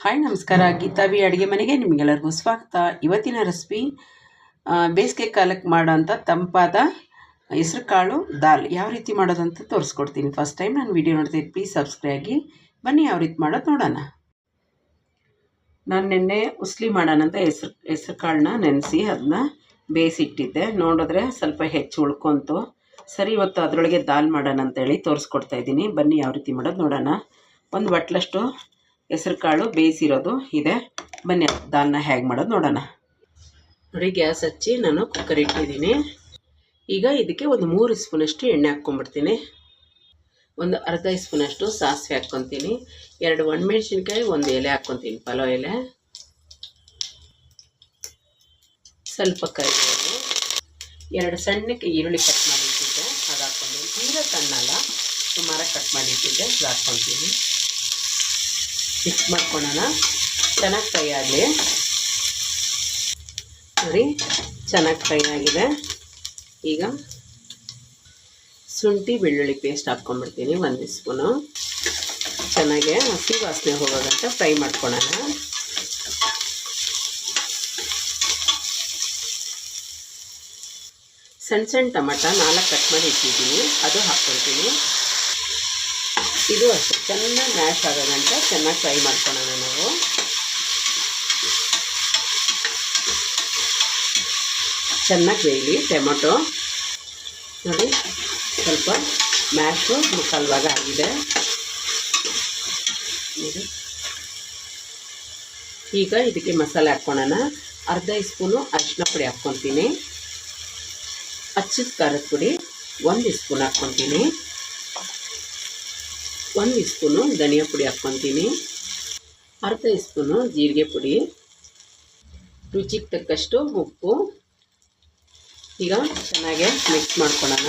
Hi, ನಮಸ್ಕಾರ. ಗೀತಾವಿ ಅಡುಗೆ ಮನೆಗೆ ನಿಮಗೆಲ್ಲರಿಗೂ ಸ್ವಾಗತ. ಇವತ್ತಿನ ರೆಸಿಪಿ ಬೇಸಿಗೆ ಕಾಲಕ್ಕೆ ಮಾಡೋಂಥ ತಂಪಾದ ಹೆಸ್ರು ಕಾಳು ದಾಲ್. ಯಾವ ರೀತಿ ಮಾಡೋದಂತ ತೋರಿಸ್ಕೊಡ್ತೀನಿ. ಫಸ್ಟ್ ಟೈಮ್ ನಾನು ವೀಡಿಯೋ ನೋಡ್ತೀನಿ ಪ್ಲೀಸ್ ಸಬ್ಸ್ಕ್ರೈಬ್ ಆಗಿ. ಬನ್ನಿ, ಯಾವ ರೀತಿ ಮಾಡೋದು ನೋಡೋಣ. ನಾನು ನಿನ್ನೆ ಉಸ್ಲಿ ಮಾಡೋಣಂತ ಹೆಸ್ರು ಹೆಸ್ರು ಕಾಳನ್ನ ನೆನೆಸಿ ಅದನ್ನ ಬೇಯಿಸಿಟ್ಟಿದ್ದೆ. ನೋಡಿದ್ರೆ ಸ್ವಲ್ಪ ಹೆಚ್ಚು ಉಳ್ಕೊಂತು. ಸರಿ, ಇವತ್ತು ಅದರೊಳಗೆ ದಾಲ್ ಮಾಡೋಣ ಅಂತೇಳಿ ತೋರಿಸ್ಕೊಡ್ತಾ ಇದ್ದೀನಿ. ಬನ್ನಿ, ಯಾವ ರೀತಿ ಮಾಡೋದು ನೋಡೋಣ. ಒಂದು ಬಟ್ಲಷ್ಟು ಹೆಸ್ರು ಕಾಳು ಬೇಯಿಸಿರೋದು ಇದೆ. ಬನ್ನಿ, ದಾಲ್ನ ಹೇಗೆ ಮಾಡೋದು ನೋಡೋಣ. ನೋಡಿ, ಗ್ಯಾಸ್ ಹಚ್ಚಿ ನಾನು ಕುಕ್ಕರ್ ಇಟ್ಟಿದ್ದೀನಿ. ಈಗ ಇದಕ್ಕೆ ಒಂದು ಮೂರು ಸ್ಪೂನಷ್ಟು ಎಣ್ಣೆ ಹಾಕ್ಕೊಂಬಿಡ್ತೀನಿ ಒಂದು ಅರ್ಧ ಸ್ಪೂನಷ್ಟು ಸಾಸಿವೆ ಹಾಕ್ಕೊತೀನಿ. ಎರಡು ಒಣಮೆಣ್ಸಿನ್ಕಾಯಿ, ಒಂದು ಎಲೆ ಹಾಕ್ಕೊತೀನಿ, ಪಲಾವ್ ಎಲೆ. ಸ್ವಲ್ಪ ಕರಿಬೇವು. ಎರಡು ಸಣ್ಣಕ್ಕೆ ಈರುಳ್ಳಿ ಕಟ್ ಮಾಡಿಟ್ಟಿದ್ದೆ. ಅದು ಹಾಕ್ಕೊಂತೀನಿ ತೀರಾ ಸಣ್ಣಲ್ಲ ಸುಮಾರಾಗಿ ಕಟ್ ಮಾಡಿಟ್ಟಿದ್ದೆ. ಅದು ಹಾಕ್ಕೊತೀನಿ. ಮಿಕ್ಸ್ ಮಾಡ್ಕೊಳ್ಳೋಣ ಚೆನ್ನಾಗಿ ಫ್ರೈ ಆಗಲಿ. ನೋಡಿ, ಚೆನ್ನಾಗಿ ಫ್ರೈ ಆಗಿದೆ. ಈಗ ಶುಂಠಿ ಬೆಳ್ಳುಳ್ಳಿ ಪೇಸ್ಟ್ ಹಾಕ್ಕೊಂಡ್ಬಿಡ್ತೀನಿ, ಒಂದು ಸ್ಪೂನು. ಚೆನ್ನಾಗೆ ಹಸಿ ವಾಸನೆ ಹೋಗೋದಂತ ಫ್ರೈ ಮಾಡ್ಕೊಳ್ಳೋಣ ಸಣ್ಣ ಸಣ್ಣ ಟಮಟ ನಾಲ್ಕು ಕಟ್ ಮಾಡಿ ಇಟ್ಟಿದ್ದೀನಿ, ಅದು ಹಾಕ್ಕೊಳ್ತೀನಿ. ಇದು ಅಷ್ಟೇ. ಚೆನ್ನಾಗಿ ಮ್ಯಾಶ್ ಆಗೋದಂತ ಚೆನ್ನಾಗಿ ಫ್ರೈ ಮಾಡ್ಕೊಳ್ಳೋಣ ನಾವು. ಚೆನ್ನಾಗಿ ಬೇಯಲಿ ಟೊಮೊಟೊ. ನೋಡಿ, ಸ್ವಲ್ಪ ಮ್ಯಾಶು ಮುಕ್ಕಲ್ವಾಗ ಆಗಿದೆ. ಈಗ ಇದಕ್ಕೆ ಮಸಾಲೆ ಹಾಕ್ಕೊಳ್ಳೋಣ ಅರ್ಧ ಸ್ಪೂನು ಅರಿಶಿನ ಪುಡಿ ಹಾಕ್ಕೊತೀನಿ ಹಚ್ಚಿದ ಖಾರದ ಪುಡಿ, ಒಂದು ಸ್ಪೂನ್ ಹಾಕ್ಕೊತೀನಿ ಒಂದು ಸ್ಪೂನು ಧನಿಯಾ ಪುಡಿ ಹಾಕ್ಕೊತೀನಿ. ಅರ್ಧ ಸ್ಪೂನು ಜೀರಿಗೆ ಪುಡಿ. ರುಚಿಗೆ ತಕ್ಕಷ್ಟು ಉಪ್ಪು. ಈಗ ಚೆನ್ನಾಗೆ ಮಿಕ್ಸ್ ಮಾಡ್ಕೊಳ್ಳೋಣ.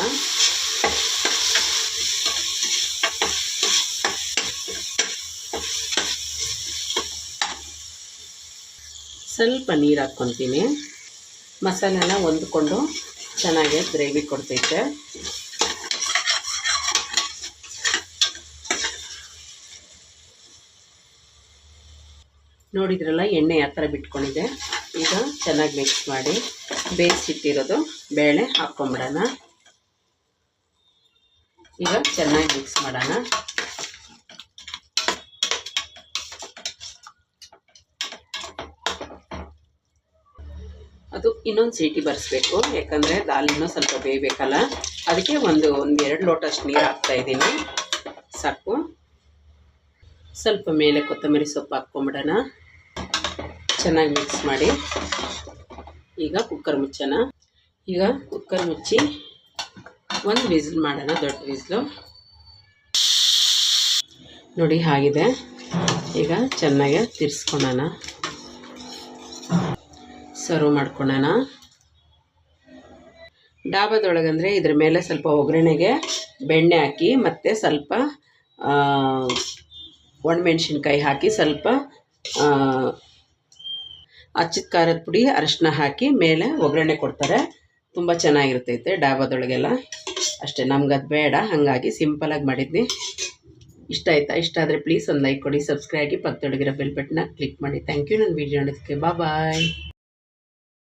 ಸ್ವಲ್ಪ ನೀರು ಹಾಕ್ಕೊತೀನಿ. ಮಸಾಲೆನ ಹೊಂದ್ಕೊಂಡು ಚೆನ್ನಾಗೆ ಗ್ರೇವಿ ಕೊಡ್ತೈತೆ. ನೋಡಿದ್ರಲ್ಲ, ಎಣ್ಣೆ ಯಾವ ಥರ ಬಿಟ್ಕೊಂಡಿದೆ. ಈಗ ಚೆನ್ನಾಗಿ ಮಿಕ್ಸ್ ಮಾಡಿ ಬೇಯಿಸಿಟ್ಟಿರೋದು ಬೇಳೆ ಹಾಕ್ಕೊಂಬಿಡೋಣ. ಈಗ ಚೆನ್ನಾಗಿ ಮಿಕ್ಸ್ ಮಾಡೋಣ. ಅದು ಇನ್ನೊಂದು ಸೀಟಿ ಬರೆಸ್ಬೇಕು, ಯಾಕಂದರೆ ದಾಲ್ ಇನ್ನೂ ಸ್ವಲ್ಪ ಬೇಯಬೇಕಲ್ಲ. ಅದಕ್ಕೆ ಒಂದು ಒಂದು ಎರಡು ಲೋಟಷ್ಟು ನೀರು ಹಾಕ್ತಾ ಇದ್ದೀನಿ. ಸಾಕು. ಸ್ವಲ್ಪ ಮೇಲೆ ಕೊತ್ತಂಬರಿ ಸೊಪ್ಪು ಹಾಕ್ಕೊಂಬಿಡೋಣ. ಚೆನ್ನಾಗಿ ಮಿಕ್ಸ್ ಮಾಡಿ. ಈಗ ಕುಕ್ಕರ್ ಮುಚ್ಚೋಣ. ಈಗ ಕುಕ್ಕರ್ ಮುಚ್ಚಿ ಒಂದು ವಿಸಿಲ್ ಮಾಡೋಣ, ದೊಡ್ಡ ವಿಸಿಲು. ನೋಡಿ ಆಗಿದೆ ಈಗ ಚೆನ್ನಾಗಿ ತಿರ್ಸ್ಕೊಳೋಣ. ಸರ್ವ್ ಮಾಡ್ಕೊಳೋಣ. ಡಾಬಾದೊಳಗಂದರೆ ಇದ್ರ ಮೇಲೆ ಸ್ವಲ್ಪ ಒಗ್ಗರಣೆಗೆ ಬೆಣ್ಣೆ ಹಾಕಿ ಮತ್ತು ಸ್ವಲ್ಪ ಒಣಮೆಣ್ಸಿನ್ಕಾಯಿ ಹಾಕಿ ಸ್ವಲ್ಪ ಹಚ್ಚಿದ ಖಾರದ ಪುಡಿ, ಅರಶಿನ ಹಾಕಿ ಮೇಲೆ ಒಗ್ಗರಣೆ ಕೊಡ್ತಾರೆ. ತುಂಬ ಚೆನ್ನಾಗಿರ್ತೈತೆ ಡಾಬಾದೊಳಗೆಲ್ಲ. ಅಷ್ಟೇ, ನಮ್ಗೆ ಅದು ಬೇಡ. ಹಾಗಾಗಿ ಸಿಂಪಲಾಗಿ ಮಾಡಿದ್ನಿ. ಇಷ್ಟ ಆಯಿತಾ? ಇಷ್ಟ ಆದರೆ ಪ್ಲೀಸ್ ಒಂದು ಲೈಕ್ ಕೊಡಿ ಸಬ್ಸ್ಕ್ರೈಬ್ ಆಗಿ ಪಕ್ಕದೊಳಗಿರೋ ಬೆಲ್ ಬಟನ್ನ ಕ್ಲಿಕ್ ಮಾಡಿ. ಥ್ಯಾಂಕ್ ಯು ನನ್ನ ವೀಡಿಯೋ ನೋಡೋದಕ್ಕೆ. ಬಾಯ್